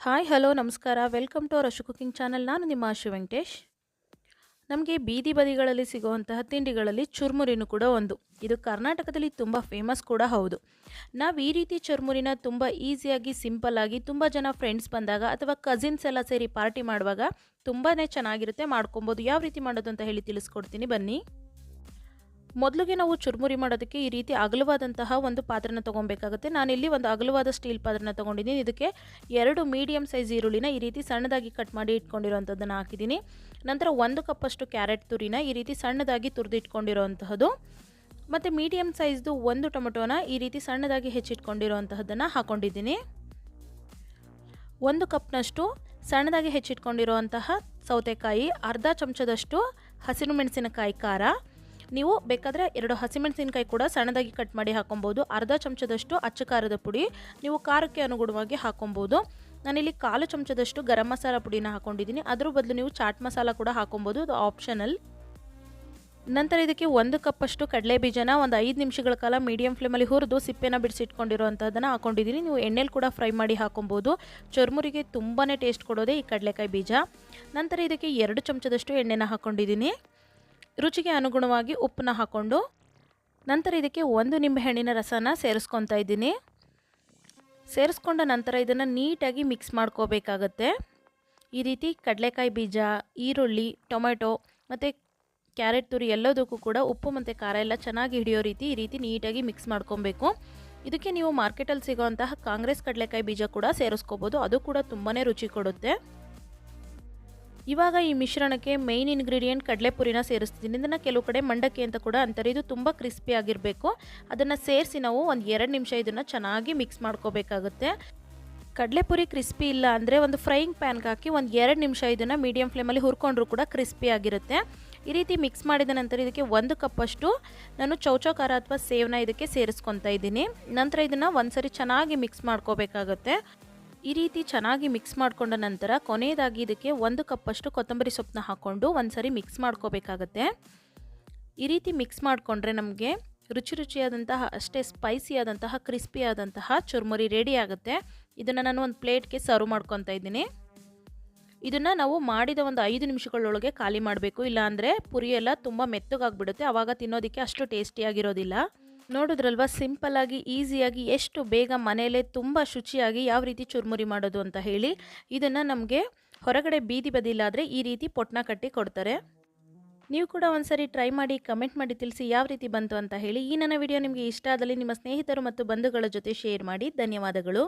Hi, hello, ನಮಸ್ಕಾರ. Welcome to our Ashu cooking channel ನಾನು ನಿಮ್ಮ ಆಶು ವೆಂಕಟೇಶ್. ನಮಗೆ ಬೀದಿ ಬದಿಗಳಲ್ಲಿ ಸಿಗುವಂತಹ ತಿಂಡಿಗಳಲ್ಲಿ ಚುರ್ಮುರಿನೂ ಕೂಡ ಒಂದು. ಇದು ಕರ್ನಾಟಕದಲ್ಲಿ ತುಂಬ ಫೇಮಸ್ ಕೂಡ ಹೌದು. ನಾವು ಈ ರೀತಿ ಚುರ್ಮುರಿನ ತುಂಬ ಈಸಿಯಾಗಿ ಸಿಂಪಲ್ಲಾಗಿ ತುಂಬ ಜನ ಫ್ರೆಂಡ್ಸ್ ಬಂದಾಗ ಅಥವಾ ಕಸಿನ್ಸ್ ಎಲ್ಲ ಸೇರಿ ಪಾರ್ಟಿ ಮಾಡುವಾಗ ತುಂಬಾ ಚೆನ್ನಾಗಿರುತ್ತೆ, ಮಾಡ್ಕೊಬೋದು. ಯಾವ ರೀತಿ ಮಾಡೋದು ಅಂತ ಹೇಳಿ ತಿಳಿಸ್ಕೊಡ್ತೀನಿ. ಬನ್ನಿ. ಮೊದಲಿಗೆ ನಾವು ಚುರುಮುರಿ ಮಾಡೋದಕ್ಕೆ ಈ ರೀತಿ ಅಗಲವಾದಂತಹ ಒಂದು ಪಾತ್ರನ ತೊಗೊಬೇಕಾಗುತ್ತೆ ನಾನಿಲ್ಲಿ ಒಂದು ಅಗಲವಾದ ಸ್ಟೀಲ್ ಪಾತ್ರನ ತೊಗೊಂಡಿದ್ದೀನಿ. ಇದಕ್ಕೆ ಎರಡು ಮೀಡಿಯಮ್ ಸೈಜ್ ಈರುಳ್ಳಿನ ಈ ರೀತಿ ಸಣ್ಣದಾಗಿ ಕಟ್ ಮಾಡಿ ಇಟ್ಕೊಂಡಿರೋವಂಥದ್ದನ್ನು ಹಾಕಿದ್ದೀನಿ. ನಂತರ ಒಂದು ಕಪ್ಪಷ್ಟು ಕ್ಯಾರೆಟ್ ತುರಿನ ಈ ರೀತಿ ಸಣ್ಣದಾಗಿ ತುರಿದಿಟ್ಕೊಂಡಿರೋವಂತಹದ್ದು. ಮತ್ತು ಮೀಡಿಯಮ್ ಸೈಜ್ದು ಒಂದು ಟೊಮೆಟೊನ ಈ ರೀತಿ ಸಣ್ಣದಾಗಿ ಹೆಚ್ಚಿಟ್ಕೊಂಡಿರೋವಂತಹದ್ದನ್ನು ಹಾಕ್ಕೊಂಡಿದ್ದೀನಿ ಒಂದು ಕಪ್ನಷ್ಟು ಸಣ್ಣದಾಗಿ ಹೆಚ್ಚಿಟ್ಕೊಂಡಿರುವಂತಹ ಸೌತೆಕಾಯಿ, ಅರ್ಧ ಚಮಚದಷ್ಟು ಹಸಿರು ಮೆಣಸಿನಕಾಯಿ ಖಾರ ನೀವು ಬೇಕಾದರೆ ಎರಡು ಹಸಿಮೆಣಸಿನಕಾಯಿ ಕೂಡ ಸಣ್ಣದಾಗಿ ಕಟ್ ಮಾಡಿ ಹಾಕೊಬೋದು. ಅರ್ಧ ಚಮಚದಷ್ಟು ಅಚ್ಚ ಖಾರದ ಪುಡಿ ನೀವು ಖಾರಕ್ಕೆ ಅನುಗುಣವಾಗಿ ಹಾಕೊಬೋದು. ನಾನಿಲ್ಲಿ ಕಾಲು ಚಮಚದಷ್ಟು ಗರಂ ಮಸಾಲ ಪುಡಿನ ಹಾಕೊಂಡಿದ್ದೀನಿ. ಅದ್ರ ಬದಲು ನೀವು ಚಾಟ್ ಮಸಾಲ ಕೂಡ ಹಾಕೊಬೋದು. ಅದು ಆಪ್ಷನಲ್ ನಂತರ ಇದಕ್ಕೆ ಒಂದು ಕಪ್ಪಷ್ಟು ಕಡಲೆ ಬೀಜನ ಒಂದು ಐದು ನಿಮಿಷಗಳ ಕಾಲ ಮೀಡಿಯಂ ಫ್ಲೇಮಲ್ಲಿ ಹುರಿದು ಸಿಪ್ಪೆನ ಬಿಡಿಸಿಟ್ಕೊಂಡಿರುವಂಥದ್ದನ್ನು ಹಾಕೊಂಡಿದ್ದೀನಿ. ನೀವು ಎಣ್ಣೆಲಿ ಕೂಡ ಫ್ರೈ ಮಾಡಿ ಹಾಕೊಬೋದು. ಚುರ್ಮುರಿಗೆ ತುಂಬಾ ಟೇಸ್ಟ್ ಕೊಡೋದೇ ಈ ಕಡಲೆಕಾಯಿ ಬೀಜ. ನಂತರ ಇದಕ್ಕೆ ಎರಡು ಚಮಚದಷ್ಟು ಎಣ್ಣೆನ ಹಾಕ್ಕೊಂಡಿದ್ದೀನಿ ರುಚಿಗೆ ಅನುಗುಣವಾಗಿ ಉಪ್ಪನ್ನ ಹಾಕ್ಕೊಂಡು ನಂತರ ಇದಕ್ಕೆ ಒಂದು ನಿಂಬೆಹಣ್ಣಿನ ರಸನ ಸೇರಿಸ್ಕೊತಾ ಇದ್ದೀನಿ. ಸೇರಿಸ್ಕೊಂಡ ನಂತರ ಇದನ್ನು ನೀಟಾಗಿ ಮಿಕ್ಸ್ ಮಾಡ್ಕೋಬೇಕಾಗತ್ತೆ. ಈ ರೀತಿ ಕಡಲೆಕಾಯಿ ಬೀಜ, ಈರುಳ್ಳಿ, ಟೊಮೆಟೊ ಮತ್ತು ಕ್ಯಾರೆಟ್ ತುರಿ ಎಲ್ಲದಕ್ಕೂ ಕೂಡ ಉಪ್ಪು ಮತ್ತು ಖಾರ ಎಲ್ಲ ಚೆನ್ನಾಗಿ ಹಿಡಿಯೋ ರೀತಿ ಈ ರೀತಿ ನೀಟಾಗಿ ಮಿಕ್ಸ್ ಮಾಡ್ಕೊಬೇಕು. ಇದಕ್ಕೆ ನೀವು ಮಾರ್ಕೆಟಲ್ಲಿ ಸಿಗೋವಂತಹ ಕಾಂಗ್ರೆಸ್ ಕಡಲೆಕಾಯಿ ಬೀಜ ಕೂಡ ಸೇರಿಸ್ಕೋಬೋದು. ಅದು ಕೂಡ ತುಂಬಾ ರುಚಿ ಕೊಡುತ್ತೆ. ಇವಾಗ ಈ ಮಿಶ್ರಣಕ್ಕೆ ಮೇಯ್ನ್ ಇಂಗ್ರೀಡಿಯೆಂಟ್ ಕಡಲೆಪುರಿನ ಸೇರಿಸ್ತಿದ್ದೀನಿ. ಇದನ್ನು ಕೆಲವು ಕಡೆ ಮಂಡಕ್ಕಿ ಅಂತ ಕೂಡ ಅಂತಾರೆ. ಇದು ತುಂಬ ಕ್ರಿಸ್ಪಿ ಆಗಿರಬೇಕು. ಅದನ್ನು ಸೇರಿಸಿ ನಾವು ಒಂದು ಎರಡು ನಿಮಿಷ ಇದನ್ನು ಚೆನ್ನಾಗಿ ಮಿಕ್ಸ್ ಮಾಡ್ಕೋಬೇಕಾಗುತ್ತೆ. ಕಡಲೆಪುರಿ ಕ್ರಿಸ್ಪಿ ಇಲ್ಲ ಅಂದರೆ ಒಂದು ಫ್ರೈಯಿಂಗ್ ಪ್ಯಾನ್ಗೆ ಹಾಕಿ ಒಂದು ಎರಡು ನಿಮಿಷ ಇದನ್ನು ಮೀಡಿಯಂ ಫ್ಲೇಮಲ್ಲಿ ಹುರ್ಕೊಂಡ್ರೂ ಕೂಡ ಕ್ರಿಸ್ಪಿ ಆಗಿರುತ್ತೆ. ಈ ರೀತಿ ಮಿಕ್ಸ್ ಮಾಡಿದ ನಂತರ ಇದಕ್ಕೆ ಒಂದು ಕಪ್ಪಷ್ಟು ನಾನು ಚೌಚೌಕಾರ ಅಥವಾ ಸೇವನ ಇದಕ್ಕೆ ಸೇರಿಸ್ಕೊತಾ ಇದ್ದೀನಿ. ನಂತರ ಇದನ್ನು ಒಂದ್ಸರಿ ಚೆನ್ನಾಗಿ ಮಿಕ್ಸ್ ಮಾಡ್ಕೋಬೇಕಾಗುತ್ತೆ. ಈ ರೀತಿ ಚೆನ್ನಾಗಿ ಮಿಕ್ಸ್ ಮಾಡಿಕೊಂಡ ನಂತರ ಕೊನೆಯದಾಗಿ ಇದಕ್ಕೆ ಒಂದು ಕಪ್ಪಷ್ಟು ಕೊತ್ತಂಬರಿ ಸೊಪ್ಪನ್ನ ಹಾಕ್ಕೊಂಡು ಒಂದು ಸರಿ ಮಿಕ್ಸ್ ಮಾಡ್ಕೋಬೇಕಾಗತ್ತೆ. ಈ ರೀತಿ ಮಿಕ್ಸ್ ಮಾಡಿಕೊಂಡ್ರೆ ನಮಗೆ ರುಚಿ ರುಚಿಯಾದಂತಹ, ಅಷ್ಟೇ ಸ್ಪೈಸಿಯಾದಂತಹ ಕ್ರಿಸ್ಪಿಯಾದಂತಹ ಚುರ್ಮುರಿ ರೆಡಿ ಆಗುತ್ತೆ. ಇದನ್ನು ನಾನು ಒಂದು ಪ್ಲೇಟ್ಗೆ ಸರ್ವ್ ಮಾಡ್ಕೊತಾ ಇದ್ದೀನಿ. ಇದನ್ನು ನಾವು ಮಾಡಿದ ಒಂದು ಐದು ನಿಮಿಷಗಳೊಳಗೆ ಖಾಲಿ ಮಾಡಬೇಕು. ಇಲ್ಲಾಂದರೆ ಪುರಿ ಎಲ್ಲ ತುಂಬ ಮೆತ್ತಗಾಗ್ಬಿಡುತ್ತೆ. ಆವಾಗ ತಿನ್ನೋದಕ್ಕೆ ಅಷ್ಟು ಟೇಸ್ಟಿಯಾಗಿರೋದಿಲ್ಲ ನೋಡಿದ್ರಲ್ವ ಸಿಂಪಲ್ಲಾಗಿ ಈಸಿಯಾಗಿ ಎಷ್ಟು ಬೇಗ ಮನೆಯಲ್ಲೇ ತುಂಬ ಶುಚಿಯಾಗಿ ಯಾವ ರೀತಿ ಚುರುಮುರಿ ಮಾಡೋದು ಅಂತ ಹೇಳಿ ಇದನ್ನು ನಮಗೆ ಹೊರಗಡೆ ಬೀದಿ ಬದಿಲಾದರೆ ಈ ರೀತಿ ಪೊಟ್ಟನ ಕಟ್ಟಿ ಕೊಡ್ತಾರೆ. ನೀವು ಕೂಡ ಒಂದ್ಸರಿ ಟ್ರೈ ಮಾಡಿ ಕಮೆಂಟ್ ಮಾಡಿ ತಿಳಿಸಿ ಯಾವ ರೀತಿ ಬಂತು ಅಂತ ಹೇಳಿ. ಈ ನನ್ನ ವಿಡಿಯೋ ನಿಮಗೆ ಇಷ್ಟ ಆದಲ್ಲಿ ನಿಮ್ಮ ಸ್ನೇಹಿತರು ಮತ್ತು ಬಂಧುಗಳ ಜೊತೆ ಶೇರ್ ಮಾಡಿ. ಧನ್ಯವಾದಗಳು.